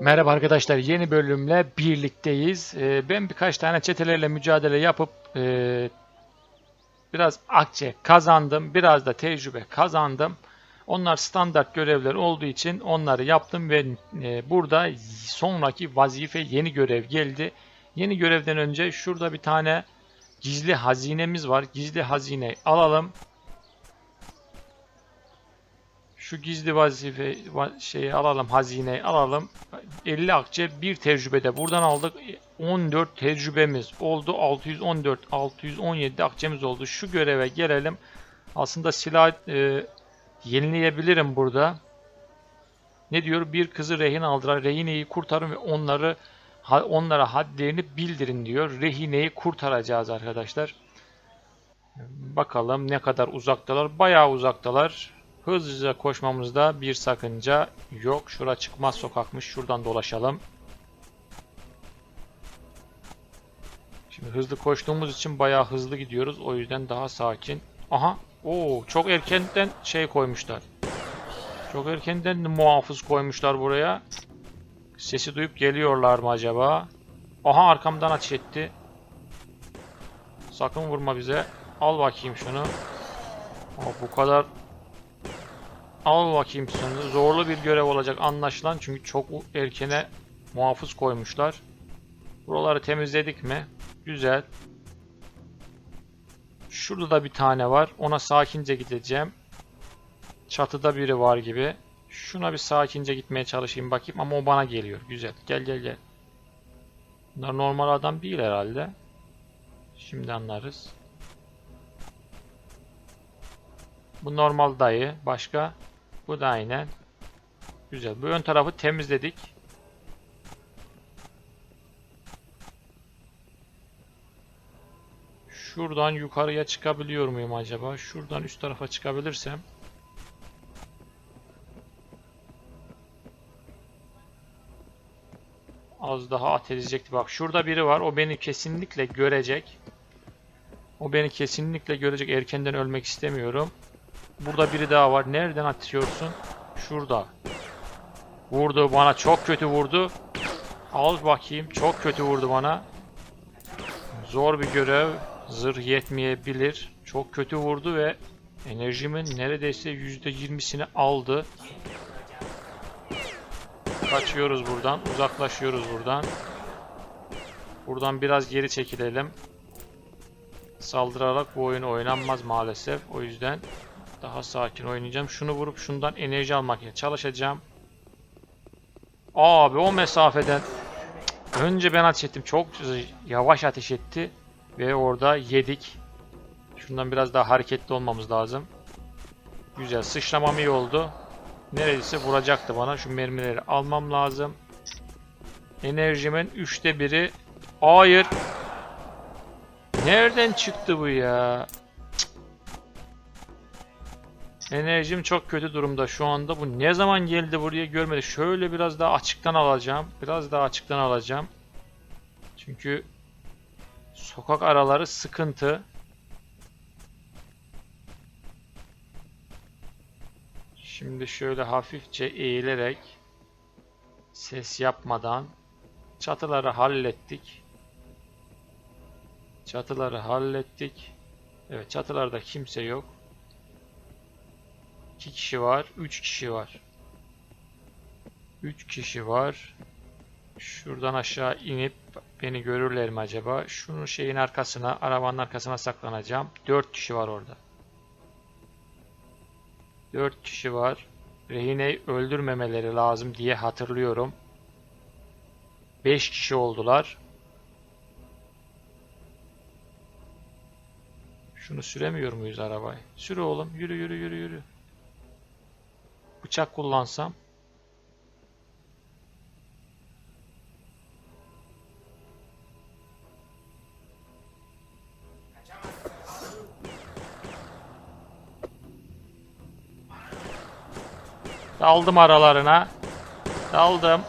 Merhaba arkadaşlar, yeni bölümle birlikteyiz. Ee, ben birkaç tane çetelerle mücadele yapıp e, biraz akçe kazandım, biraz da tecrübe kazandım. Onlar standart görevler olduğu için onları yaptım ve e, burada sonraki vazife yeni görev geldi. Yeni görevden önce şurada bir tane gizli hazinemiz var. Gizli hazineyi alalım. Şu gizli vazife va- şeyi alalım, hazineyi alalım. 50 akçe bir tecrübede buradan aldık. 14 tecrübemiz oldu. 614, 617 akçemiz oldu. Şu göreve gelelim. Aslında silah e, yenileyebilirim burada. Ne diyor? Bir kızı rehin aldılar. Rehineyi kurtarın ve onları onlara hadlerini bildirin diyor. Rehineyi kurtaracağız arkadaşlar. Bakalım ne kadar uzaktalar. Bayağı uzaktalar. Hızlıca koşmamızda bir sakınca yok. Şura çıkmaz sokakmış. Şuradan dolaşalım. Şimdi hızlı koştuğumuz için bayağı hızlı gidiyoruz. O yüzden daha sakin. Aha. Oo, çok erkenden şey koymuşlar. Çok erkenden muhafız koymuşlar buraya. Sesi duyup geliyorlar mı acaba? Aha arkamdan ateş etti. Sakın vurma bize. Al bakayım şunu. Aa, bu kadar Al bakayım şunu. Zorlu bir görev olacak anlaşılan çünkü çok erkene muhafız koymuşlar. Buraları temizledik mi? Güzel. Şurada da bir tane var. Ona sakince gideceğim. Çatıda biri var gibi. Şuna bir sakince gitmeye çalışayım bakayım ama o bana geliyor. Güzel. Gel gel gel. Bunlar normal adam değil herhalde. Şimdi anlarız. Bu normal dayı. Başka? Bu da aynen. Güzel. Bu ön tarafı temizledik. Şuradan yukarıya çıkabiliyor muyum acaba? Şuradan üst tarafa çıkabilirsem. Az daha ateşecekti. Bak şurada biri var. O beni kesinlikle görecek. O beni kesinlikle görecek. Erkenden ölmek istemiyorum. Burada biri daha var. Nereden atıyorsun? Şurada. Vurdu bana. Çok kötü vurdu. Al bakayım. Çok kötü vurdu bana. Zor bir görev. Zırh yetmeyebilir. Çok kötü vurdu ve enerjimin neredeyse %20'sini aldı. Kaçıyoruz buradan. Uzaklaşıyoruz buradan. Buradan biraz geri çekilelim. Saldırarak bu oyun oynanmaz maalesef. O yüzden daha sakin oynayacağım. Şunu vurup şundan enerji almak çalışacağım. Abi o mesafeden önce ben ateş ettim. Çok yavaş ateş etti. Ve orada yedik. Şundan biraz daha hareketli olmamız lazım. Güzel. Sıçramam iyi oldu. Neredeyse vuracaktı bana. Şu mermileri almam lazım. Enerjimin üçte biri. Hayır. Nereden çıktı bu ya? Enerjim çok kötü durumda şu anda. Bu ne zaman geldi buraya görmedi. Şöyle biraz daha açıktan alacağım. Biraz daha açıktan alacağım. Çünkü sokak araları sıkıntı. Şimdi şöyle hafifçe eğilerek ses yapmadan çatıları hallettik. Çatıları hallettik. Evet çatılarda kimse yok. 2 kişi var. 3 kişi var. 3 kişi var. Şuradan aşağı inip beni görürler mi acaba? Şunun şeyin arkasına, arabanın arkasına saklanacağım. 4 kişi var orada. 4 kişi var. Rehineyi öldürmemeleri lazım diye hatırlıyorum. 5 kişi oldular. Şunu süremiyor muyuz arabayı? Sür oğlum. Yürü yürü yürü yürü. Bıçak kullansam. Daldım aralarına. Daldım.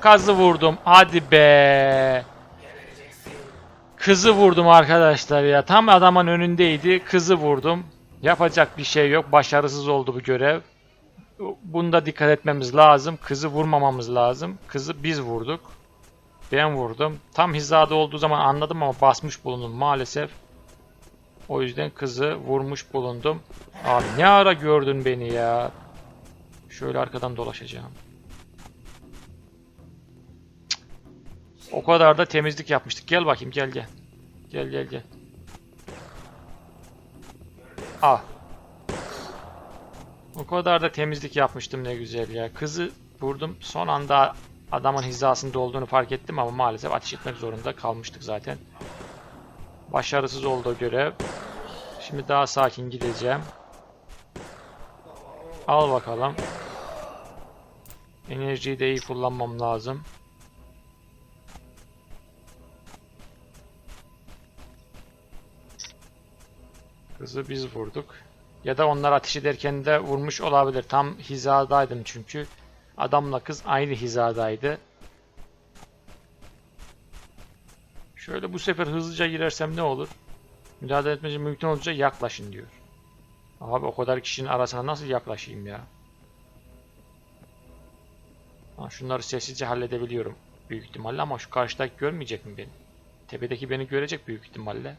Kazı vurdum. Hadi be. Kızı vurdum arkadaşlar ya. Tam adamın önündeydi. Kızı vurdum. Yapacak bir şey yok. Başarısız oldu bu görev. bunda dikkat etmemiz lazım. Kızı vurmamamız lazım. Kızı biz vurduk. Ben vurdum. Tam hizada olduğu zaman anladım ama basmış bulundum maalesef. O yüzden kızı vurmuş bulundum. Abi ne ara gördün beni ya? Şöyle arkadan dolaşacağım. O kadar da temizlik yapmıştık. Gel bakayım gel gel. Gel gel gel. Ah. O kadar da temizlik yapmıştım ne güzel ya. Kızı vurdum. Son anda adamın hizasında olduğunu fark ettim ama maalesef ateş etmek zorunda kalmıştık zaten. Başarısız oldu görev. Şimdi daha sakin gideceğim. Al bakalım. Enerjiyi de iyi kullanmam lazım. Kızı biz vurduk. Ya da onlar ateş ederken de vurmuş olabilir. Tam hizadaydım çünkü. Adamla kız aynı hizadaydı. Şöyle bu sefer hızlıca girersem ne olur? Müdahale etmeci mümkün olunca yaklaşın diyor. Abi o kadar kişinin arasına nasıl yaklaşayım ya? Ha, şunları sessizce halledebiliyorum büyük ihtimalle ama şu karşıdaki görmeyecek mi beni? Tepedeki beni görecek büyük ihtimalle.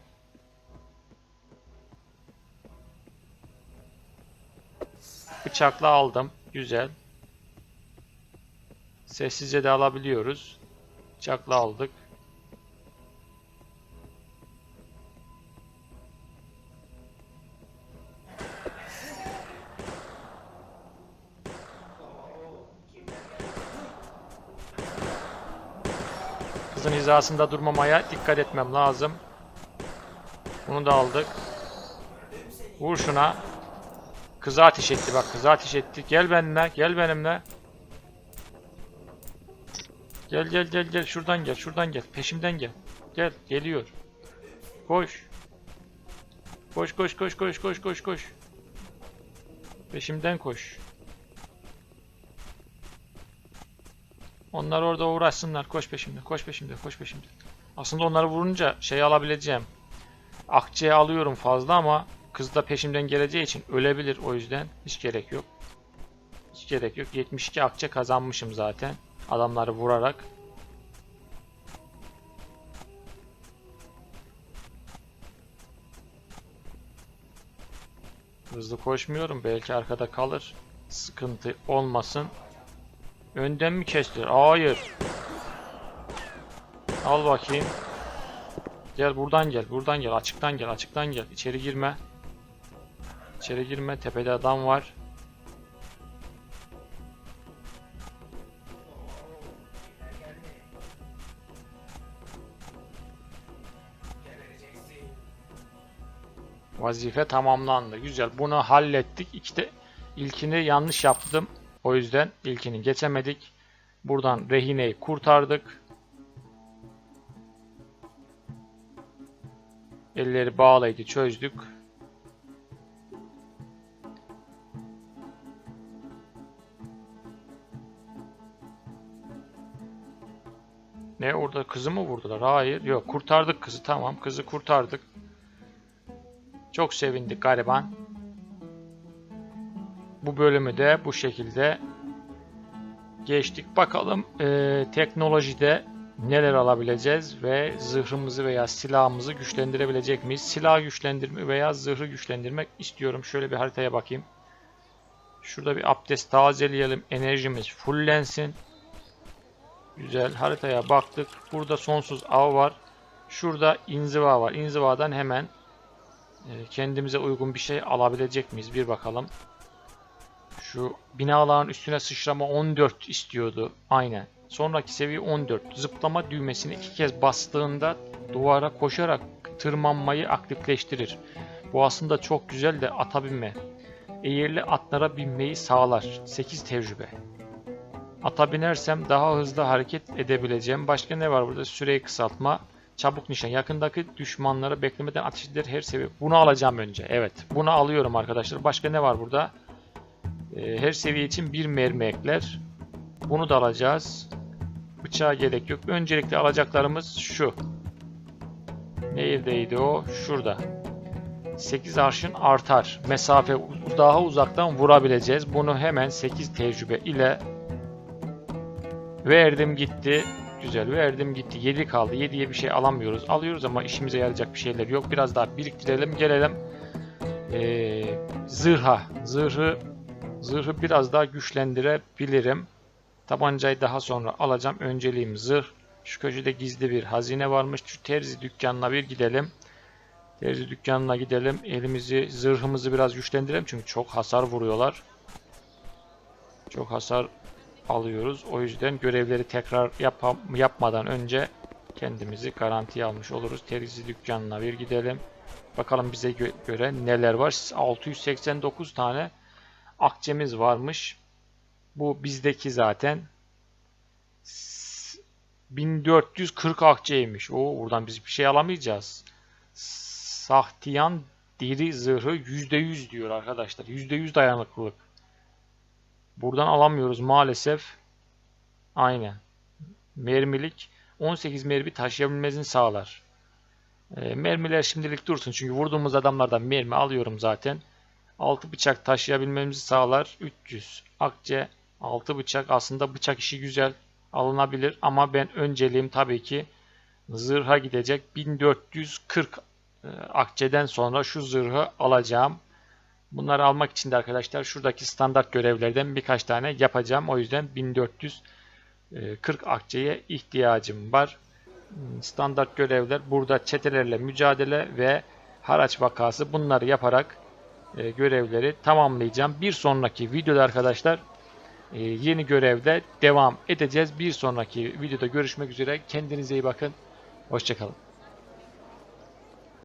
Bıçakla aldım. Güzel. Sessizce de alabiliyoruz. Bıçakla aldık. Kızın hizasında durmamaya dikkat etmem lazım. Bunu da aldık. Vur şuna. Kıza ateş etti bak kıza ateş etti. Gel benimle gel benimle. Gel gel gel gel şuradan gel şuradan gel peşimden gel. Gel geliyor. Koş. Koş koş koş koş koş koş koş. Peşimden koş. Onlar orada uğraşsınlar. Koş peşimde, koş peşimde, koş peşimde. Aslında onları vurunca şey alabileceğim. Akçeye alıyorum fazla ama kız da peşimden geleceği için ölebilir o yüzden. Hiç gerek yok. Hiç gerek yok. 72 akçe kazanmışım zaten. Adamları vurarak. Hızlı koşmuyorum. Belki arkada kalır. Sıkıntı olmasın. Önden mi kestiler? Hayır. Al bakayım. Gel buradan gel. Buradan gel. Açıktan gel. Açıktan gel. İçeri girme. İçeri girme. Tepede adam var. Vazife tamamlandı. Güzel. Bunu hallettik. İşte ilkini yanlış yaptım. O yüzden ilkini geçemedik. Buradan rehineyi kurtardık. Elleri bağlıydı çözdük. Ne orada kızı mı vurdular? Hayır. Yok kurtardık kızı tamam. Kızı kurtardık. Çok sevindik gariban. Bu bölümü de bu şekilde geçtik. Bakalım e, teknolojide neler alabileceğiz ve zırhımızı veya silahımızı güçlendirebilecek miyiz? Silah güçlendirme veya zırhı güçlendirmek istiyorum. Şöyle bir haritaya bakayım. Şurada bir abdest tazeleyelim. Enerjimiz fullensin. Güzel. Haritaya baktık. Burada sonsuz av var. Şurada inziva var. İnzivadan hemen e, kendimize uygun bir şey alabilecek miyiz? Bir bakalım. Şu binaların üstüne sıçrama 14 istiyordu. Aynen. Sonraki seviye 14. Zıplama düğmesini iki kez bastığında duvara koşarak tırmanmayı aktifleştirir. Bu aslında çok güzel de ata binme. Eğerli atlara binmeyi sağlar. 8 tecrübe. Ata binersem daha hızlı hareket edebileceğim. Başka ne var burada? Süreyi kısaltma. Çabuk nişan. Yakındaki düşmanlara beklemeden ateş eder her seviye. Bunu alacağım önce. Evet. Bunu alıyorum arkadaşlar. Başka ne var burada? Ee, her seviye için bir mermi ekler. Bunu da alacağız. Bıçağa gerek yok. Öncelikle alacaklarımız şu. Neredeydi o? Şurada. 8 arşın artar. Mesafe daha uzaktan vurabileceğiz. Bunu hemen 8 tecrübe ile verdim gitti. Güzel verdim gitti. 7 kaldı. 7'ye bir şey alamıyoruz. Alıyoruz ama işimize yarayacak bir şeyler yok. Biraz daha biriktirelim. Gelelim ee, zırha. Zırhı zırhı biraz daha güçlendirebilirim. Tabancayı daha sonra alacağım. Önceliğim zırh. Şu köşede gizli bir hazine varmış. Şu terzi dükkanına bir gidelim. Terzi dükkanına gidelim. Elimizi, zırhımızı biraz güçlendirelim. Çünkü çok hasar vuruyorlar. Çok hasar alıyoruz. O yüzden görevleri tekrar yapam- yapmadan önce kendimizi garantiye almış oluruz. Terzi dükkanına bir gidelim. Bakalım bize gö- göre neler var. 689 tane akçemiz varmış. Bu bizdeki zaten. S- 1440 akçeymiş. Oo, buradan biz bir şey alamayacağız. Sahtiyan deri zırhı %100 diyor arkadaşlar. %100 dayanıklılık. Buradan alamıyoruz maalesef. Aynen. Mermilik 18 mermi taşıyabilmesini sağlar. E, mermiler şimdilik dursun çünkü vurduğumuz adamlardan mermi alıyorum zaten. 6 bıçak taşıyabilmemizi sağlar. 300. Akçe 6 bıçak aslında bıçak işi güzel alınabilir ama ben önceliğim tabii ki zırha gidecek. 1440 e, akçeden sonra şu zırhı alacağım. Bunları almak için de arkadaşlar şuradaki standart görevlerden birkaç tane yapacağım. O yüzden 1440 akçeye ihtiyacım var. Hmm, Standart görevler burada çetelerle mücadele ve haraç vakası bunları yaparak e, görevleri tamamlayacağım. Bir sonraki videoda arkadaşlar e, yeni görevde devam edeceğiz. Bir sonraki videoda görüşmek üzere. Kendinize iyi bakın. Hoşçakalın.